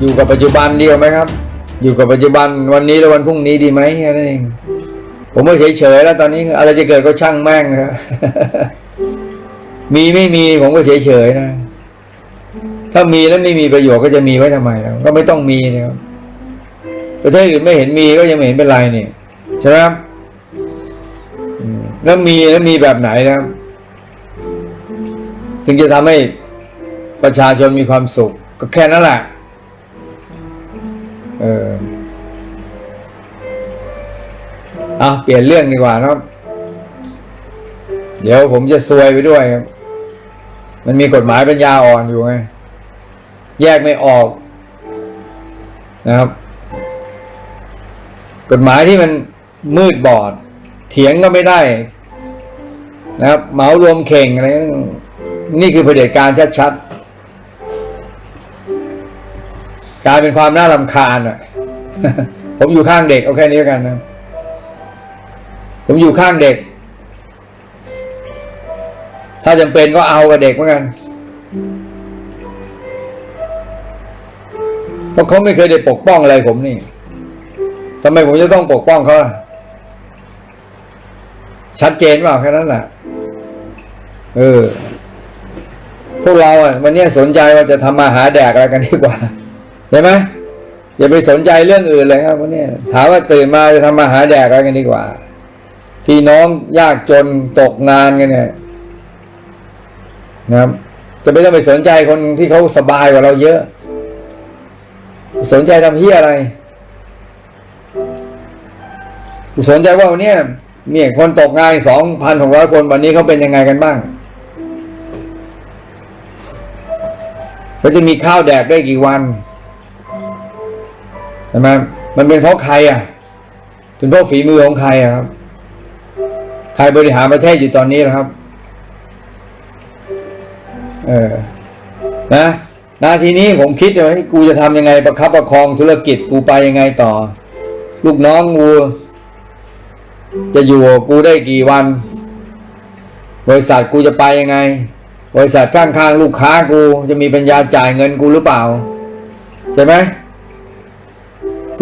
อยู่กับปัจจุบันเดียวไหมครับ อยู่กับปัจจุบันวันนี้และวันพรุ่งนี้ดีไหมนั้นเองผมก็เฉยๆแล้วตอนนี้อะไรจะเกิดก็ช่างแม่งนะครับมีไม่มีผมก็เฉยๆนะ ถ้ามีแล้วไม่มีประโยชน์ก็จะมีไว้ทำไมล่ะก็ไม่ต้องมีนะครับประเทศอื่นไม่เห็นมีก็ยังไม่เห็นเป็นไรนี่ใช่ไหมครับแล้วมีแล้วมีแบบไหนนะครับ ถึงจะทำให้ประชาชนมีความสุข ก็แค่นั้นแหละ เออเอาเปลี่ยนเรื่องดีกว่านะเดี๋ยวผมจะซวยไปด้วยครับ มันมีกฎหมายปัญญาอ่อนอยู่ไง แยกไม่ออก นะครับ กฎหมายที่มันมืดบอด เถียงก็ไม่ได้ นะครับ เหมารวมเข่งอะไรนี่คือเผด็จการชัดๆ กลายเป็นความน่ารำคาญอะ ผมอยู่ข้างเด็กเอาแค่นี้กันนะ ผมอยู่ข้างเด็ก ถ้าจำเป็นก็เอากับเด็กเหมือนกัน เพราะเขาไม่เคยได้ปกป้องอะไรผมนี่ทำไมผมจะต้องปกป้องเขาล่ะชัดเจนเปล่าแค่นั้นแหละเออ พวกเราอะวันนี้สนใจว่าจะทำมาหาแดกอะไรกันดีกว่า ใช่ไหมอย่าไปสนใจเรื่องอื่นเลยครับวันนี้ถามว่าตื่นมาจะทำมาหาแดกอะไรกันดีกว่า พี่น้องยากจนตกงานกันเนี่ยนะครับ จะไม่ต้องไปสนใจคนที่เขาสบายกว่าเราเยอะ สนใจทำเฮียอะไรสนใจว่าวันนี้ยเนี่ยคนตกงานสองพันหกร้อยคนวันนี้เขาเป็นยังไงกันบ้างเขาจะมีข้าวแดกได้กี่วัน ใช่ไหมมันเป็นเพราะใครอะเป็นเพราะฝีมือของใครอะครับ ใครบริหารประเทศอยู่ตอนนี้นะครับ เออนะนาทีนี้ผมคิดว่ากูจะทำยังไงประคับประคองธุรกิจกูไปยังไงต่อ ลูกน้องกูจะอยู่กูได้กี่วัน บริษัทกูจะไปยังไง บริษัทข้างๆลูกค้ากูจะมีปัญญาจ่ายเงินกูหรือเปล่า ใช่ไหม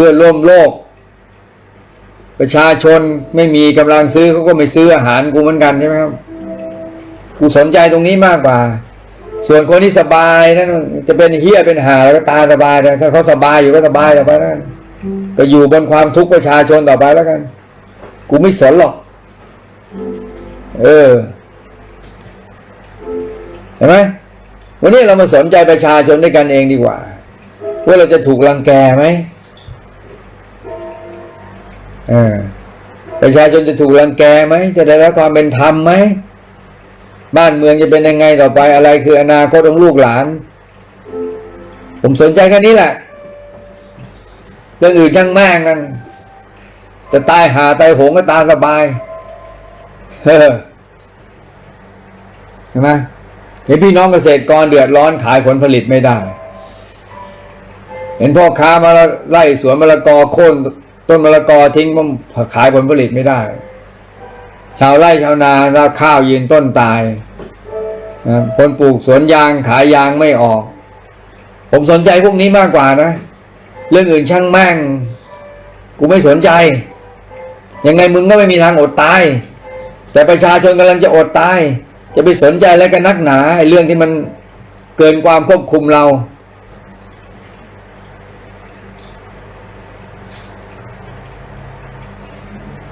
พื่อนร่วมโลก ประชาชนไม่มีกำลังซื้อเขาก็ไม่ซื้ออาหารกูเหมือนกันใช่ไหมครับกูสนใจตรงนี้มากกว่า ส่วนคนที่สบายนั่นจะเป็นเฮียเป็นหาแล้วก็ตาสบายเลยถ้าเขาสบายอยู่ก็สบายต่อไปนั่นก็อยู่บนความทุกข์ประชาชนต่อไปแล้วกัน กูไม่สนหรอก เออเห็นไหมวันนี้เรามาสนใจประชาชนด้วยกันเองดีกว่า ว่าเราจะถูกรังแกไหม ประชาชนจะถูกรังแกไหม จะได้รับความเป็นธรรมไหม บ้านเมืองจะเป็นยังไงต่อไปอะไรคืออนาคตของลูกหลาน ผมสนใจแค่นี้แหละเรื่องอื่นช่างแม่งนั่นจะตายหาตายโหงก็ตามสบายเออเห็นไหมเห็นพี่น้องเกษตรกรเดือดร้อนขายผลผลิตไม่ได้ เห็นพ่อค้ามาไล่สวนมะละกอโค่น ต้นมะละกอทิ้งมันขายผลผลิตไม่ได้ ชาวไร่ชาวนาราข้าวยืนต้นตายคนปลูกสวนยางขายยางไม่ออก ผมสนใจพวกนี้มากกว่านะ เรื่องอื่นช่างแม่ง กูไม่สนใจ ยังไงมึงก็ไม่มีทางอดตาย แต่ประชาชนกำลังจะอดตาย จะไปสนใจอะไรกันนักหนาไอ้เรื่องที่มันเกินความควบคุมเรา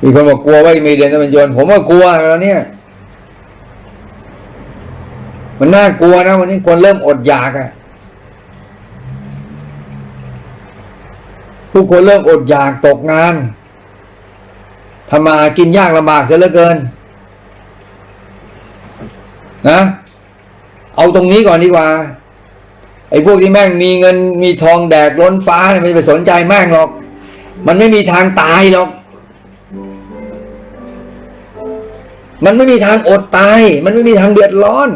มีคนบอกกลัวว่ามีเดือนจะเป็นโยนผมว่ากลัวแล้วเนี่ย มันน่ากลัวนะวันนี้คนเริ่มอดอยากอะผู้คนเริ่มอดอยากตกงานทำมาหากินยากลำบากเสียเหลือเกิน นะ เอาตรงนี้ก่อนดีกว่า ไอ้พวกที่แม่งมีเงินมีทองแดกล้นฟ้าเนี่ยไม่ไปสนใจแม่งหรอก มันไม่มีทางตายหรอก มันไม่มีทางอดตาย มันไม่มีทางเดือดร้อน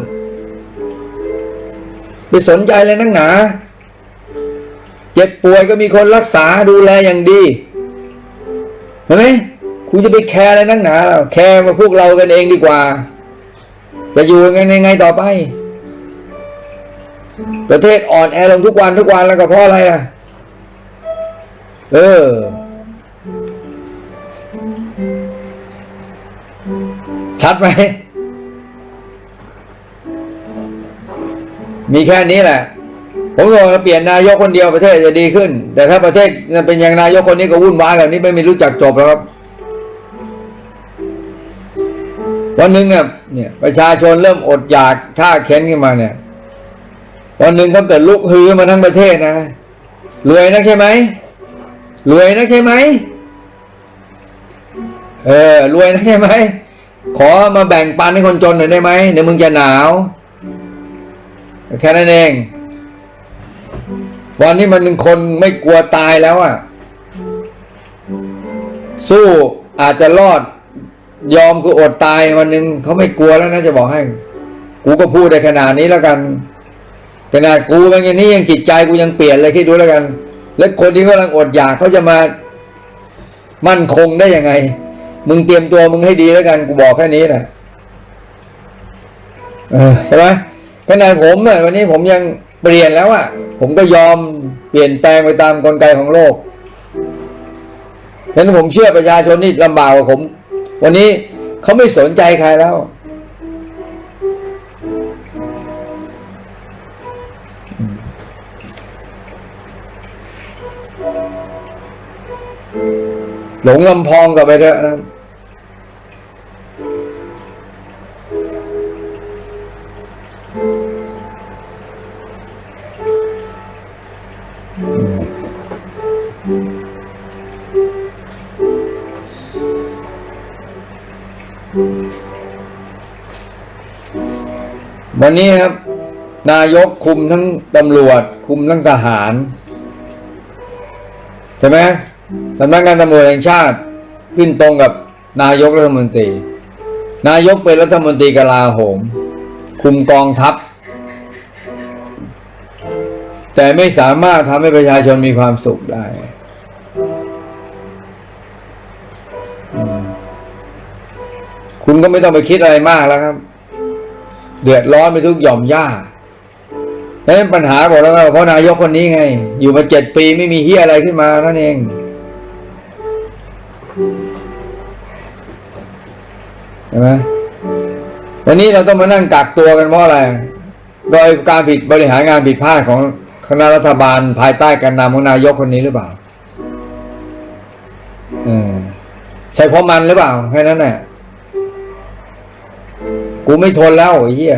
ไปสนใจเลยนักหนา เจ็บป่วยก็มีคนรักษาดูแลอย่างดีเห็นไหมคุณจะไปแคร์อะไรนักหนาแคร์มาพวกเรากันเองดีกว่า จะอยู่ยังไงยังไงต่อไป ประเทศอ่อนแอลงทุกวันทุกวันแล้วก็เพราะอะไรอะ เออ ชัดไหม มีแค่นี้แหละ ผมบอกว่าเปลี่ยนนายกคนเดียวประเทศจะดีขึ้น แต่ถ้าประเทศเป็นอย่างนายกคนนี้ก็วุ่นวายแบบนี้ไม่มีรู้จักจบแล้วครับวันหนึ่งเนี่ยประชาชนเริ่มอดอยากท่าเค้นขึ้นมาเนี่ยวันหนึ่งเขาเกิดลุกฮือมาทั้งประเทศนะรวยนะใช่ไหมรวยนะใช่ไหมเออรวยนะใช่ไหม ขอมาแบ่งปันให้คนจนหน่อยได้ไหมเดี๋ยวมึงจะหนาว แค่นั้นเองวันนี้มันเป็นคนไม่กลัวตายแล้วอะสู้อาจจะรอดยอมคืออดตายวันหนึ่งเขาไม่กลัวแล้วนะจะบอกให้ กูก็พูดได้ขนาดนี้แล้วกันขนาดกูเป็นอย่างนี้ยังจิตใจกูยังเปลี่ยนเลยคิดดูแล้วกัน แล้วคนที่กำลังอดอยากเขาจะมา มั่นคงได้ยังไง มึงเตรียมตัวมึงให้ดีแล้วกันกูบอกแค่นี้นะเออใช่ไหมขนาดผมอะวันนี้ผมยังเปลี่ยนแล้วอะผมก็ยอมเปลี่ยนแปลงไปตามกลไกของโลกฉะนั้นผมเชื่อประชาชนนี่ลำบากกว่าผม วันนี้เขาไม่สนใจใครแล้ว หลงลำพองกับไปเถอะนะวันนี้ครับ นายกคุมทั้งตำรวจ คุมทั้งทหาร ใช่ไหม สำนักงานตำรวจแห่งชาติขึ้นตรงกับนายกรัฐมนตรี นายกเป็นรัฐมนตรีกลาโหม คุมกองทัพ แต่ไม่สามารถทำให้ประชาชนมีความสุขได้ คุณก็ไม่ต้องไปคิดอะไรมากแล้วครับ เดือดร้อนไปทุกหย่อมย่าดังนั้นปัญหาบอกแล้วเพราะนายกคนนี้ไง อยู่มาเจ็ดปีไม่มีเฮียอะไรขึ้นมานั่นเอง ใช่ไหมวันนี้เราต้องมานั่งกักตัวกันเพราะอะไร โดยการผิดบริหารงานผิดพลาดของคณะรัฐบาลภายใต้การนำของนายกคนนี้หรือเปล่าใช่เพราะมันหรือเปล่าแค่นั้นแหละกูไม่ทนแล้วไอ้เหี้ย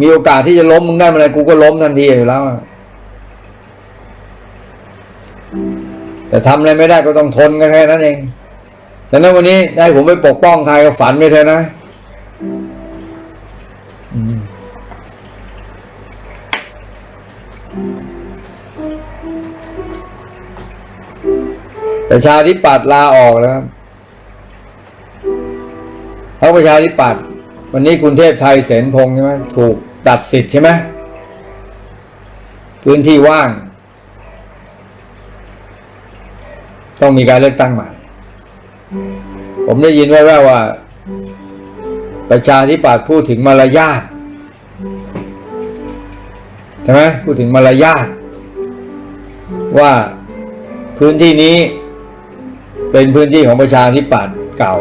มีโอกาสที่จะล้มมึงได้เมื่อไรกูก็ล้มทันทีอยู่แล้วแต่ทำอะไรไม่ได้ก็ต้องทนกันแค่นั้นเอง แต่นั้นวันนี้ได้ผมไปปกป้องใครก็ฝันไปเถอะนะประชาธิปัตย์ลาออกแล้วครับเพราะประชาธิปัตย์วันนี้คุณเทพไทยเสนพงใช่ไหมถูกตัดสิทธิ์ใช่ไหมพื้นที่ว่าง ต้องมีการเลือกตั้งใหม่ ผมได้ยินแว่วๆว่า ประชาธิปัตย์พูดถึงมารยาทใช่ไหมพูดถึงมารยาทว่าพื้นที่นี้เป็นพื้นที่ของประชาธิปัตย์เก่า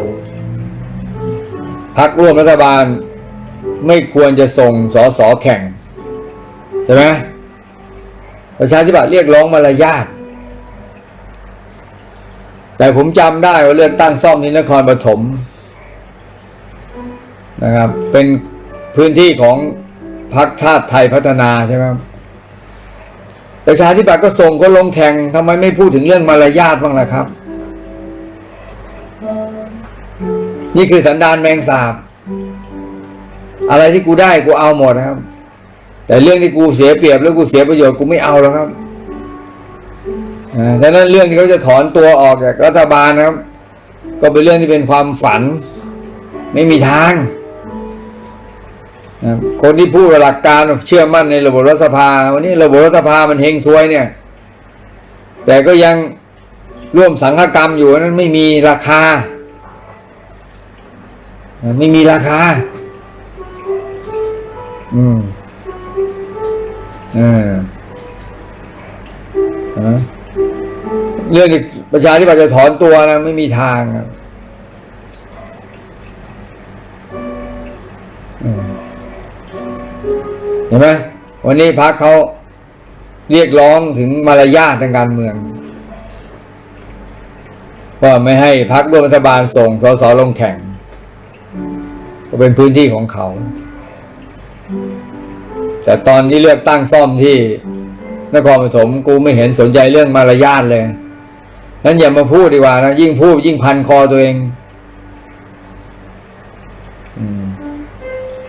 พักร่วมรัฐบาลไม่ควรจะส่งสอสอแข่ง ใช่ไหมประชาธิปัตย์เรียกร้องมารยาท แต่ผมจำได้ว่าเลือกตั้งซ่อมที่นครปฐมนะครับ เป็นพื้นที่ของพรรคชาติไทยพัฒนาใช่ไหมครับประชาธิปัตย์ก็ส่งคนลงแข่งทำไมไม่พูดถึงเรื่องมารยาทบ้างล่ะครับ นี่คือสันดานแมงสาบ อะไรที่กูได้กูเอาหมดนะครับ แต่เรื่องที่กูเสียเปรียบแล้วกูเสียประโยชน์กูไม่เอาแล้วครับ ดังนั้นเรื่องที่เขาจะถอนตัวออกจากรัฐบาลนะครับ ก็เป็นเรื่องที่เป็นความฝัน ไม่มีทางคนที่พูดหลักการเชื่อมั่นในระบบรัฐสภา วันนี้ระบบรัฐสภามันเฮงซวยเนี่ย แต่ก็ยังร่วมสังฆกรรมอยู่นั้นไม่มีราคา ไม่มีราคา อืมเออฮะ เรื่องที่ประชาธิปัตย์จะถอนตัวนะไม่มีทางครับอืมเห็นไหมวันนี้พักเขาเรียกร้องถึงมารยาททางการเมืองก็ไม่ให้พักร่วมรัฐบาลส่งสสลงแข่ง ก็เป็นพื้นที่ของเขา แต่ตอนที่เลือกตั้งซ่อมที่นครปฐมกูไม่เห็นสนใจเรื่องมารยาทเลย นั้นอย่ามาพูดดีกว่านะยิ่งพูดยิ่งพันคอตัวเองอ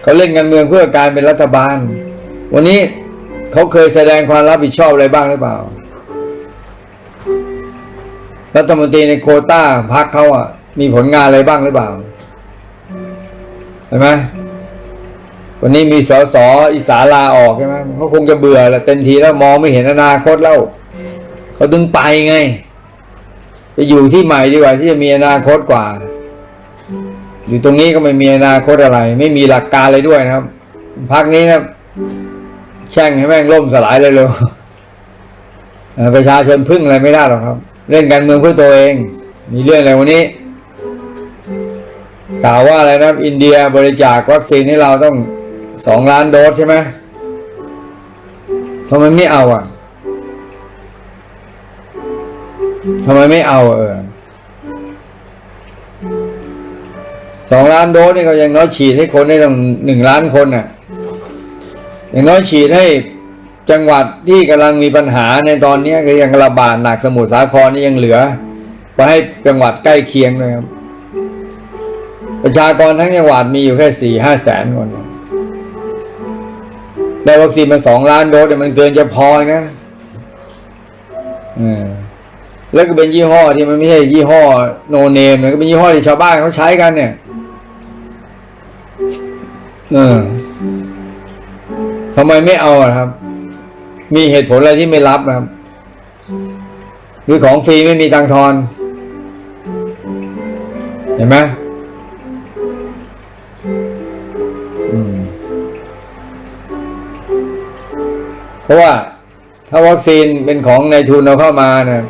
เขาเล่นกันเมืองเพื่อการเป็นรัฐบาล วันนี้เขาเคยแสดงความรับผิดชอบอะไรบ้างหรือเปล่า รัฐมนตรีในโคต้าพักเขาอะ มีผลงานอะไรบ้างหรือเปล่าเห็นไหมวันนี้มีสสอิสาลาออกใช่ไหมเขาคงจะเบื่อแหละเต็มทีแล้วมองไม่เห็นอนาคตแล้วเขาดึงไปไง จะอยู่ที่ใหม่ดีกว่าที่จะมีอนาคตกว่า อยู่ตรงนี้ก็ไม่มีอนาคตอะไร ไม่มีหลักการเลยด้วยนะครับ พักนี้นะแช่งให้แม่งล่มสลายเลยเลยเอ่อประชาชนพึ่งอะไรไม่ได้หรอกครับ เล่นการเมืองเพื่อตัวเอง มีเรื่องอะไรวันนี้กล่าวว่าอะไรนะอินเดียบริจาควัคซีนให้เราต้องสองล้านโดสใช่ไหมทำไมไม่เอาอะ ทำไมไม่เอาเออสองล้านโดสนี่เขายังน้อยฉีดให้คนได้ตั้งหนึ่งล้านคนน่ะอย่างน้อยฉีดให้จังหวัดที่กำลังมีปัญหาในตอนนี้คือยังระบาดหนักสมุทรสาครนี่ยังเหลือไปให้จังหวัดใกล้เคียงเลยครับ ประชากรทั้งจังหวัดมีอยู่แค่สี่ห้าแสนคนได้วัคซีนมาสองล้านโดสเนี่ยมันเกินจะพอนะเออ แล้วก็เป็นยี่ห้อที่มันไม่ใช่ยี่ห้อโนเนมเลยก็เป็นยี่ห้อที่ชาวบ้านเขาใช้กัน เนี่ยเออทำไมไม่เอาอะครับ มีเหตุผลอะไรที่ไม่รับนะครับหรือของฟรีไม่มีตังค์ทอน เห็นไหมอืมเพราะว่าถ้าวัคซีนเป็นของในทุนเราเข้ามาเนี่ย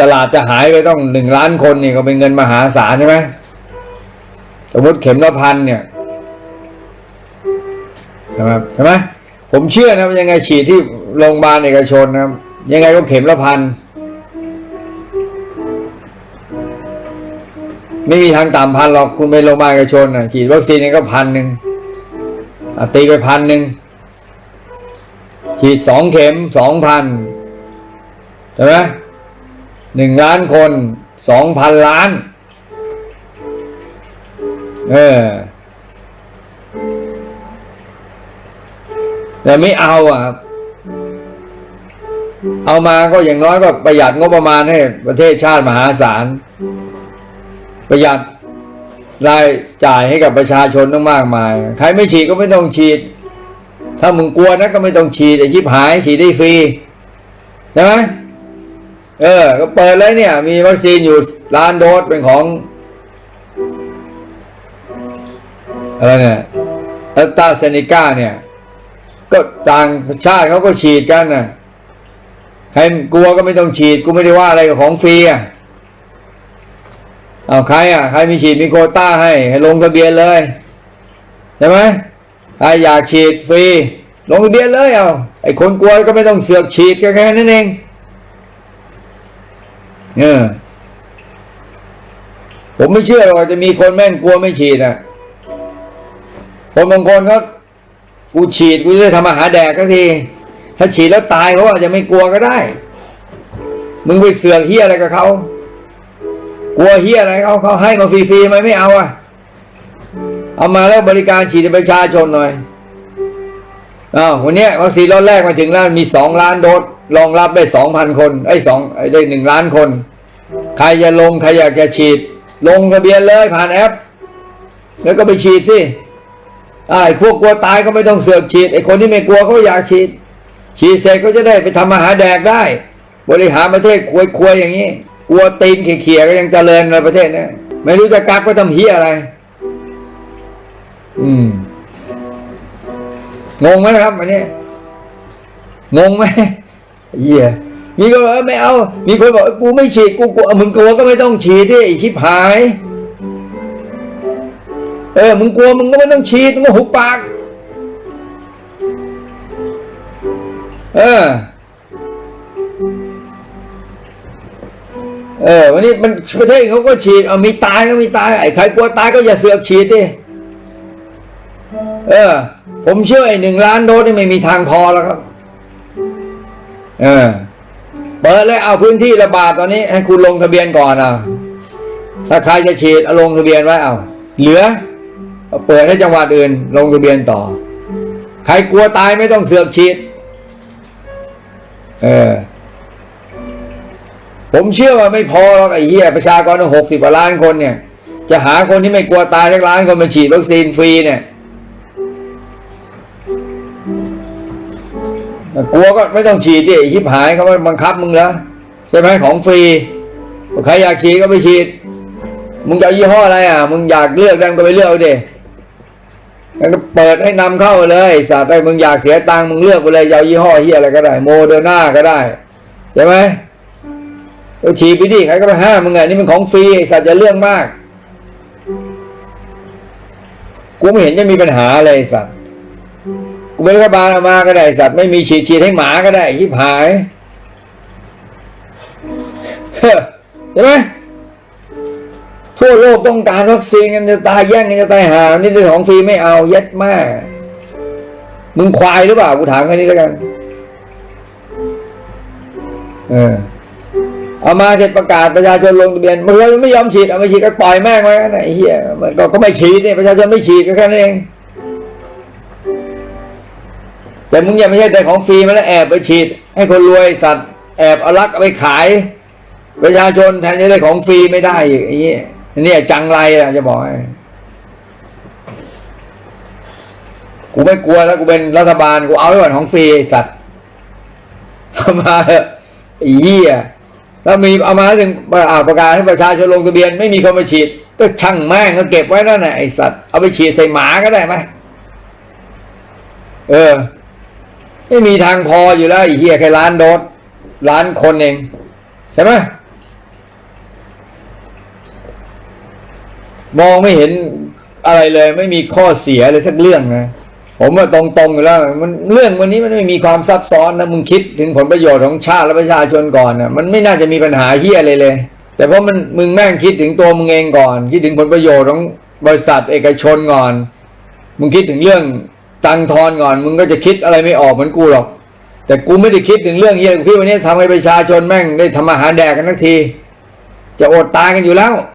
ตลาดจะหายไปต้องหนึ่งล้านคนนี่ก็เป็นเงินมหาศาลใช่ไหมสมมติเข็มละพันเนี่ยใช่ไหมใช่ไหมผมเชื่อนะว่ายังไงฉีดที่โรงพยาบาลเอกชนนะครับยังไงก็เข็มละพันไม่มีทางต่ำพันหรอกคุณไปโรงพยาบาลเอกชนนะฉีดวัคซีนนี่ก็พันหนึ่งตีไปพันหนึ่งฉีดสองเข็มสองพันใช่ไหม หนึ่งล้านคนสองพันล้าน เออ แต่ไม่เอาอะครับเอามาก็อย่างน้อยก็ประหยัดงบประมาณให้ประเทศชาติมหาศาล ประหยัดรายจ่ายให้กับประชาชนต้องมากมาย ใครไม่ฉีดก็ไม่ต้องฉีด ถ้ามึงกลัวนะก็ไม่ต้องฉีดไอ้ชิบหายฉีดได้ฟรีใช่ไหม เออ ก็เปิดเลยเนี่ย มีวัคซีนอยู่ล้านโดสเป็นของ อะไรเนี่ยอัตราเซเนกาเนี่ย ก็ต่างชาติเขาก็ฉีดกันนะใครกลัวก็ไม่ต้องฉีด กูไม่ได้ว่าอะไรกับของฟรีอะเอาใครอะใครมีฉีดมีโคต้าให้ให้ลงทะเบียนเลยใช่ไหมใครอยากฉีดฟรี ลงทะเบียนเลยเอาไอ้คนกลัวก็ไม่ต้องเสือกฉีดก็แค่นั้นเอง เออผมไม่เชื่อหรอกจะมีคนแม่งกลัวไม่ฉีดอะ คนบางคนเขากูฉีดกูจะทำอาหารแดกก็ที ถ้าฉีดแล้วตายเขาอาจจะไม่กลัวก็ได้ มึงไปเสือกเฮียอะไรกับเขากลัวเฮียอะไรเขาเขาให้มาฟรีๆไหมไม่เอาอะ เอามาแล้วบริการฉีดประชาชนหน่อยอ้าววันเนี้ยวัคซีนรอบแรกมาถึงแล้วมีสองล้านโดส รองรับได้สองพันคนไอ้สองได้หนึ่งล้านคน ใครจะลงใครอยากจะฉีด ลงทะเบียนเลยผ่านแอป แล้วก็ไปฉีดสิไอ้พวกกลัวตายก็ไม่ต้องเสือกฉีดไอ้คนที่ไม่กลัวเขาอยากฉีด ฉีดเสร็จก็จะได้ไปทำอาหาแดกได้ บริหารประเทศควยๆอย่างนี้ กลัวตีนเขี่ยๆก็ยังเจริญในประเทศนะไม่รู้จะกักก็ทำเฮียอะไร อืมงงไหมครับอันนี้งงไหม เหี้ยมีคนบอกไม่เอา มีคนบอกกูไม่ฉีดกูกลัวมึงกลัวก็ไม่ต้องฉีดดิไอชิบหาย เออมึงกลัวมึงก็ไม่ต้องฉีดมึงก็หุบปาก เออ เออวันนี้มันประเทศเขาก็ฉีดเอามีตายก็มีตายไอ้ใครกลัวตายก็อย่าเสือกฉีดดิเออ ผมเชื่อไอ้หนึ่งล้านโดสนี่ไม่มีทางพอแล้วครับ เออเปิดเลยเอาพื้นที่ระบาดตอนนี้ ให้คุณลงทะเบียนก่อนอะถ้าใครจะฉีดเอาลงทะเบียนไว้เอาเหลือ เปิดให้จังหวัดอื่น ลงทะเบียนต่อ ใครกลัวตายไม่ต้องเสือกฉีด เออ ผมเชื่อว่าไม่พอหรอกไอ้เหี้ยประชากรหกสิบกว่าล้านคนเนี่ย จะหาคนที่ไม่กลัวตายสักล้านคนมาฉีดวัคซีนฟรีเนี่ย กลัวก็ไม่ต้องฉีดดิไอ้ชิบหายเขาไม่บังคับมึงแล้วใช่ไหมของฟรีใครอยากฉีดก็ไปฉีด มึงจะยี่ห้ออะไรอะ มึงอยากเลือกดังก็ไปเลือกเอาดิแล้วก็เปิดให้นำเข้าเลยสัตว์ไอ้มึงอยากเสียตังค์มึงเลือกไปเลยจะเอายี่ห้อเฮียอะไรก็ได้ โมเดอร์นาก็ได้ใช่ไหมก็ฉีดไปดิใครก็ไปห้ามมึงอะนี่มันของฟรีสัตว์จะเรื่องมากกูไม่เห็นจะมีปัญหาเลยไอ้สัตว์ เป็นรัฐบาลเอามาก็ได้สัตว์ไม่มีฉีดฉีดให้หมาก็ได้ยิบหายใช่ไหมทั่วโลกต้องการวัคซีนกันจะตายแย่งกันจะตายหานี่เป็นของฟรีไม่เอาเย็ดมาก มึงควายหรือเปล่ากูถามแค่นี้แล้วกันเออเอามาเสร็จประกาศประชาชนลงทะเบียนมื่อไม่ยอมฉีดเอาไม่ฉีดก็ปล่อยแม่งไว้นะไอ้เหี้ยมันก็ไม่ฉีดเนี่ยประชาชนไม่ฉีดก็แค่นั้นเอง แต่มึงอย่าไม่ใช่แต่ของฟรีมาแล้วแอบไปฉีด ให้คนรวยสัตว์ แอบเอาลักไปขาย ประชาชนแทนจะได้ของฟรีไม่ได้อีกไอ้นี่เนี่ยจังไรล่ะจะบอกให้กูไม่กลัวแล้วกูเป็นรัฐบาลกูเอาไว้ก่อนของฟรีสัตว์เอามาเถอะไอ้เหี้ยแล้วมีเอามาถึงประกาศให้ประชาชนลงทะเบียนไม่มีคนมาฉีดก็ช่างแม่งก็เก็บไว้นั่นแหละไอ้สัตว์เอาไปฉีดใส่หมาก็ได้ไหมเออ ไม่มีทางพออยู่แล้วไอ้เหี้ยแค่ล้านโดสล้านคนเอง ใช่ไหมมองไม่เห็นอะไรเลย ไม่มีข้อเสียเลยสักเรื่องนะผมว่าตรงๆอยู่แล้วมันเรื่องวันนี้มันไม่มีความซับซ้อนนะมึงคิดถึงผลประโยชน์ของชาติและประชาชนก่อนนะมันไม่น่าจะมีปัญหาเฮียอะไรเลย แต่เพราะมันมึงแม่งคิดถึงตัวมึงเองก่อน คิดถึงผลประโยชน์ของบริษัทเอกชนก่อน มึงคิดถึงเรื่อง ตังทอนก่อน มึงก็จะคิดอะไรไม่ออกเหมือนกูหรอก แต่กูไม่ได้คิดถึงเรื่องเฮียกูคิดวันนี้ทำให้ประชาชนแม่งได้ทำอาหารแดกกันทักที จะอดตายกันอยู่แล้ว